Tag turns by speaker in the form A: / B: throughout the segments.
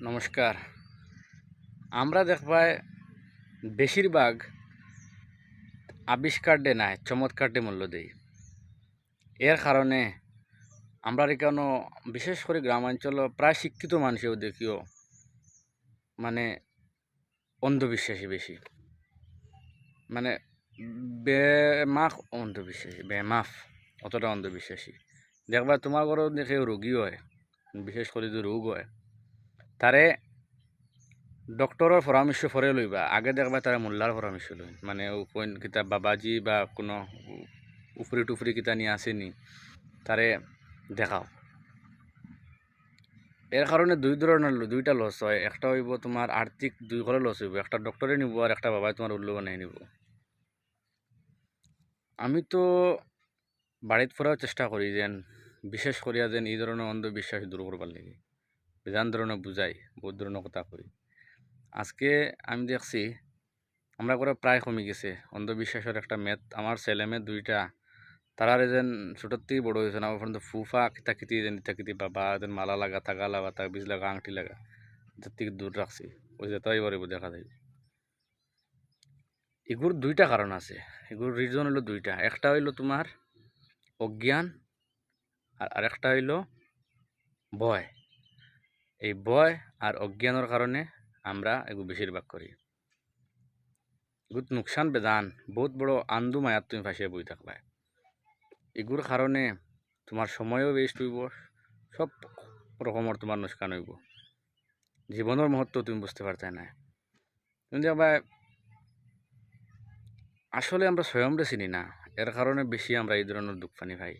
A: নমস্কার। আমরা দেখবাই বেশিরভাগ আবিষ্কার দে নাই, চমৎকার দে মূল্য দেই এর কারণে আমরা এখানে বিশেষ করে গ্রামাঞ্চল প্রায় শিক্ষিত মানুষেও দেখিও মানে অন্ধবিশ্বাসী বেশি। মানে বেমাফ অন্ধবিশ্বাসী বেমাফ অতটা অন্ধবিশ্বাসী। দেখবা তোমার ঘরেও দেখে রোগী হয়, বিশেষ করে যদি রোগ হয়। তারে ডক্টরের পরামর্শ ফরে লইবা আগে দেখবা তারা মোল্লার পরামর্শ লই মানে কোন কিতা বাবাজি বা কোনো উফরি টুফরি কিতা নিয়ে আসেনি তারে দেখাও। এর কারণে দুই ধরনের দুইটা লস হয়। একটা হইব তোমার আর্থিক দুই ঘরে লস হইব। একটা ডক্টরে নিব আর একটা বাবাই তোমার উল্লু বানাই নিব। আমি তো বাড়িত ফেরাও চেষ্টা করি যেন, বিশেষ করিয়া যেন এই ধরনের অন্ধবিশ্বাস দূর করবার লাগে। বেজান ধরনের বুঝাই, বহুত ধরনের কথা কই। আজকে আমি দেখছি, আমরা করে প্রায় কমে গেছে। অন্ধবিশ্বাসের একটা মেদ, আমার ছেলে মেয়ে দুইটা তারা যেন ছোটোর থেকে বড় হয়েছে না পর্যন্ত ফুফা, কিতা কিতি যেন ইতা কিতি বাবা, যেন মালা লাগা থাকা লাগা, তাক বীজ লাগা, আংটি লাগা এটার থেকে দূর রাখছি। ওই যে তাই পারিব দেখা যায়। এগুর দুইটা কারণ আছে। এগুর রিজন হলো দুইটা। একটা হইল তোমার অজ্ঞান, আর আরেকটা হইল ভয়। এই ভয় আর অজ্ঞানের কারণে আমরা এগুলো বেশিরভাগ করি। এগুলো নোকসান বেদান, বহুত বড় আন্দু মায়াত তুমি ফাঁসিয়ে বই থাকবা। এগুর কারণে তোমার সময়ও ওয়েস্ট হইব, সব রকমের তোমার নোকসান হইব। জীবনের মহত্ব তুমি বুঝতে পারতে না। তুমি দেখবা আসলে আমরা স্বয়ংরে চিনি না, এর কারণে বেশি আমরা এই ধরনের দুঃখ পানি ভাই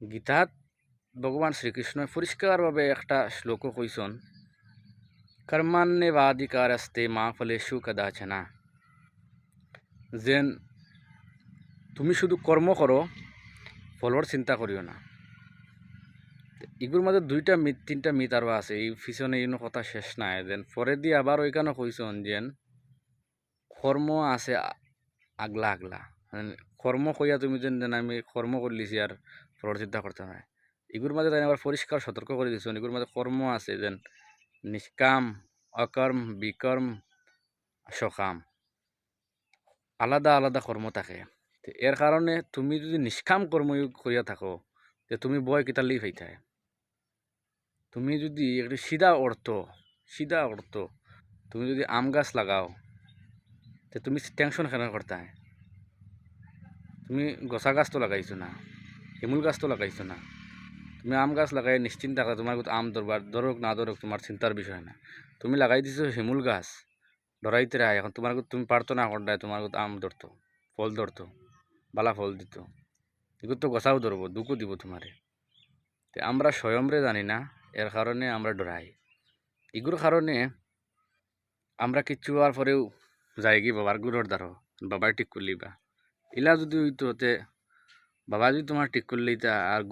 A: গীতাত ভগবান শ্রীকৃষ্ণ পরিষ্কারভাবে একটা শ্লোকও কইসন আসতে মা ফলেশু কদাচনা। যেন তুমি শুধু কর্ম করো ফলর চিন্তা করিও না। এগুলোর মধ্যে দুইটা মিথ, তিনটা মিথ আরও আছে। এই পিছনে ইনো কথা শেষ নাই। যেন পরে দিয়ে আবার ওইখানে কইসন যেন কর্ম আছে আগলা আগলা। মানে কর্ম কইয়া তুমি যেন আমি কর্ম করলিছি আর ফলর চিন্তা করতে নাই। এগুলোর মাঝে তাই আবার পরিষ্কার, সতর্ক করে দিচ্ছেন এগুলোর মাঝে কর্ম আছে, যেন নিষ্কাম, অকর্ম, বিকর্ম, সকাম। আলাদা আলাদা কর্ম থাকে। এর কারণে তুমি যদি নিষ্কাম কর্ম করিয়া থাকো, যে তুমি বয় কিতা লি হইতায় তুমি যদি একটু সিধা অর্থ সিধা অর্থ তুমি যদি আম গাছ লাগাও, তো তুমি টেনশন কেন করতে তুমি গছা গাছ তো লাগাইছো না শিমুল গাছ তো লাগাইছো না। তুমি আম গাছ লাগাই নিশ্চিন্ত থাকা তোমার আম ধরবার ধরুক না ধরুক তোমার চিন্তার বিষয় না। তুমি লাগাই দিছো শিমুল গাছ ধরাইতে রায় এখন তোমার তুমি পারতো না করডায় তোমার আম ধরতো ফল ধরতো বালা ফল দিত। এগুলো তো গছাও ধরবো দুঃখও দিব তোমারে তো আমরা স্বয়ংরে জানি না এর কারণে আমরা ডরাই এগুলোর কারণে আমরা কিচ্ছু হওয়ার পরেও যাই কি বাবার গুড়র দ্বারো বাবার ঠিক করলি বা ইলা যদি হইতো বাবা যদি তোমার ঠিক করলি আর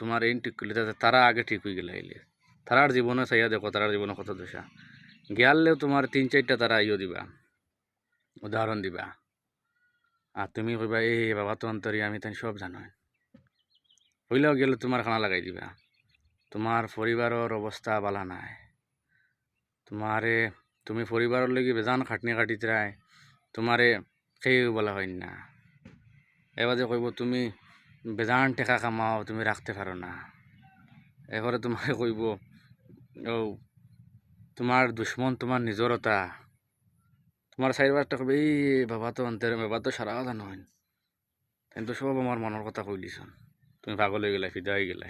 A: তোমার এই ঠিক করলি তারা আগে ঠিক হয়ে গেলে আইলে। তারার জীবনে চাইয়া দেখো, তারার জীবনে কত দশা গিয়ালেও তোমার তিন চারটা তারা ইয়ে দিবা, উদাহরণ দিবা। আর তুমি কইবা এই বাবা, তো অন্তরি আমি তাই সব জানো হইলেও গেলে তোমার খানা লাগাই দিবা। তোমার পরিবারের অবস্থা বালা নাই। তোমারে, তুমি পরিবারের লাগি বেজান খাটনি কাটিতে রায়, তোমারে সেই বলা হয় না। এবার যে কইব, তুমি বেজান টেকা কামাও, তুমি রাখতে পারো না। এবারে তোমাকে কইব ও তোমার দুশ্মন তোমার নিজরতা তোমার চারিবারটা কবে, এই বাবা তো অন্তরে বাবা তো সারা কথা নহয়। কিন্তু সব আমার মনের কথা কইলিছন তুমি পাগল হয়ে গেলে ফিদা হয়ে গেলে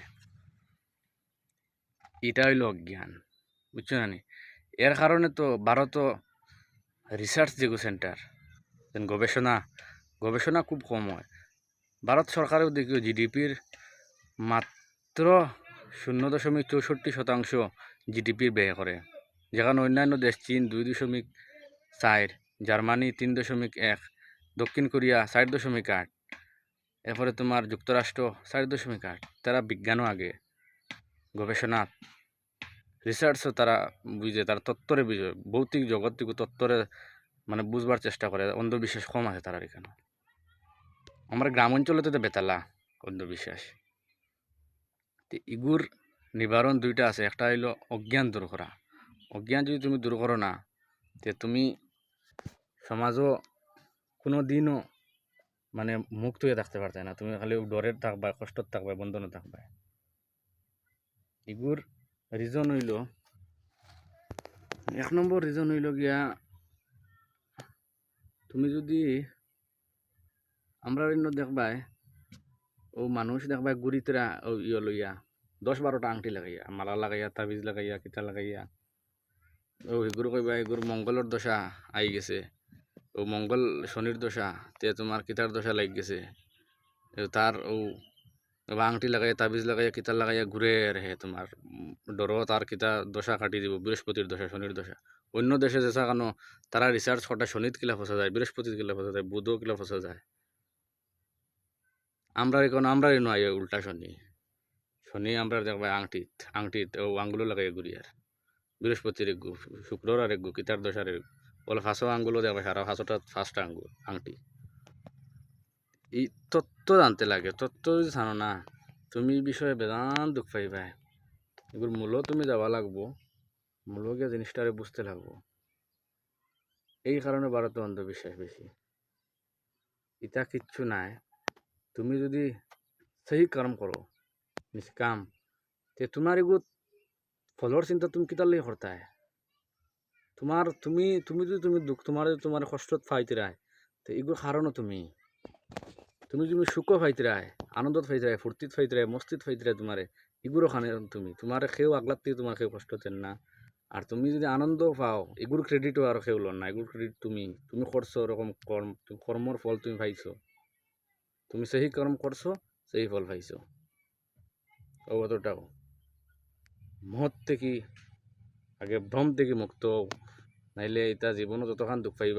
A: এটা হইল অজ্ঞান বুঝছ না? এর কারণে তো ভারত রিসার্চ যেগু সেন্টার গবেষণা গবেষণা খুব কম হয়। ভারত সরকারেও দেখিও জিডিপির মাত্র শূন্য দশমিক চৌষট্টি শতাংশ জিডিপির ব্যয় করে, যেখানে অন্যান্য দেশ চীন দুই দশমিক চার, জার্মানি তিন দশমিক এক, দক্ষিণ কোরিয়া চার দশমিক আট, এরপরে তোমার যুক্তরাষ্ট্র চার দশমিক আট। তারা বিজ্ঞানও আগে, গবেষণা রিসার্চও তারা বুঝে, তারা তত্ত্বরে বুঝে, ভৌতিক জগৎ তত্ত্বরে মানে বুঝবার চেষ্টা করে, অন্ধবিশ্বাস কম আছে তারা এখানে। আমরা গ্রাম অঞ্চলে তো বেতালা, অন্ধবিশ্বাস। তো ইগুর নিবারণ দুইটা আছে, একটা হইল অজ্ঞান দূর করা। অজ্ঞান যদি তুমি দূর করো না, তে তুমি সমাজও কোনো দিনও মানে মুক্ত হয়ে থাকতে পারতে না। তুমি খালি ডরের থাকবা কষ্টত থাকবা বন্ধনে থাকবা। এগুর রিজন হইল, এক নম্বর রিজন হইল গিয়া, তুমি যদি আমরা অন্য দেখবাই, ও মানুষ দেখবাই ও ইয়ে লইয়া, দশ বারোটা আংটি লাগাইয়া, মালা লাগাইয়া, তাবিজ লাগাইয়া কিতা লাগাইয়া। ও এগুলো কইবা এগুর মঙ্গলের দশা আই গেছে। ও মঙ্গল শনির দশা, তে তোমার কিতার দশা লাগ গেছে। তার ও আংটি লাগাইয়া, তাবিজ লাগাইয়া কিতার লাগাইয়া ঘুরে রেহে তোমার ডর তার কিতা দশা কাটি দিব, বৃহস্পতির দশা, শনির দশা। অন্য দেশে যেসা কেন, তারা রিসার্চ কটা শনিত কিলা ফসা যায়, বৃহস্পতির কিলা ফসা যায়, বুধও কিলা ফসা যায়। আমরা এখন আমরা নয় উল্টা শনি। শনি আমরা দেখবা আংটিত আংটিত ও আঙ্গুলো লাগাই ঘুরি আর বৃহস্পতির এগু শুক্রর আর এগু কিতার দশার বলে ফাঁসো আঙ্গুলো দেখবা সারা, ফাঁসোটা ফার্স্ট আঙ্গুল, আংটি। এই তত্ত্ব জানতে লাগে, তত্ত্ব যদি জানো না, তুমি বিষয়ে বেদান দুঃখ পাইবা। এগুলো মূল্য তুমি যাওয়া লাগবো মূল্য গিয়ে জিনিসটারে বুঝতে লাগবো। এই কারণে ভারতে অন্ধবিশ্বাস বেশি। ইটা কিচ্ছু নাই। তুমি যদি সেই কাম করো, নিষ্কাম, তে তোমার এগুলো ফলর চিন্তা তুমি কিতার লাগে করতায় তোমার তুমি তুমি যদি তুমি দুঃখ তোমার তোমার কষ্টত ফাইতিরায় তো এগুলো কারণও তুমি। তুমি তুমি সুখও ফাইতিরায় আনন্দত ফাইতিরায় ফুর্তিত ফাইতিরায় মস্তিত ফাইতিরায় তোমারে এগুলো খানে তুমি। তোমার খেয়েও আগলাত থেকে তোমার খেয়ে কষ্ট হচ্ছেন না। আর তুমি যদি আনন্দ পাও এগুলো ক্রেডিটও আর খেয়ে না। এগুলো ক্রেডিট তুমি তুমি করছ ওরকম কর্ম কর্মর ফল তুমি পাইছো। তুমি সেই কর্ম করছ, সেই ফল পাইছ। অবতটাও মহৎ থেকে, আগে ভ্রম থেকে মুক্ত নাইলে এটা জীবনত যতক্ষণ দুঃখ পাইবা।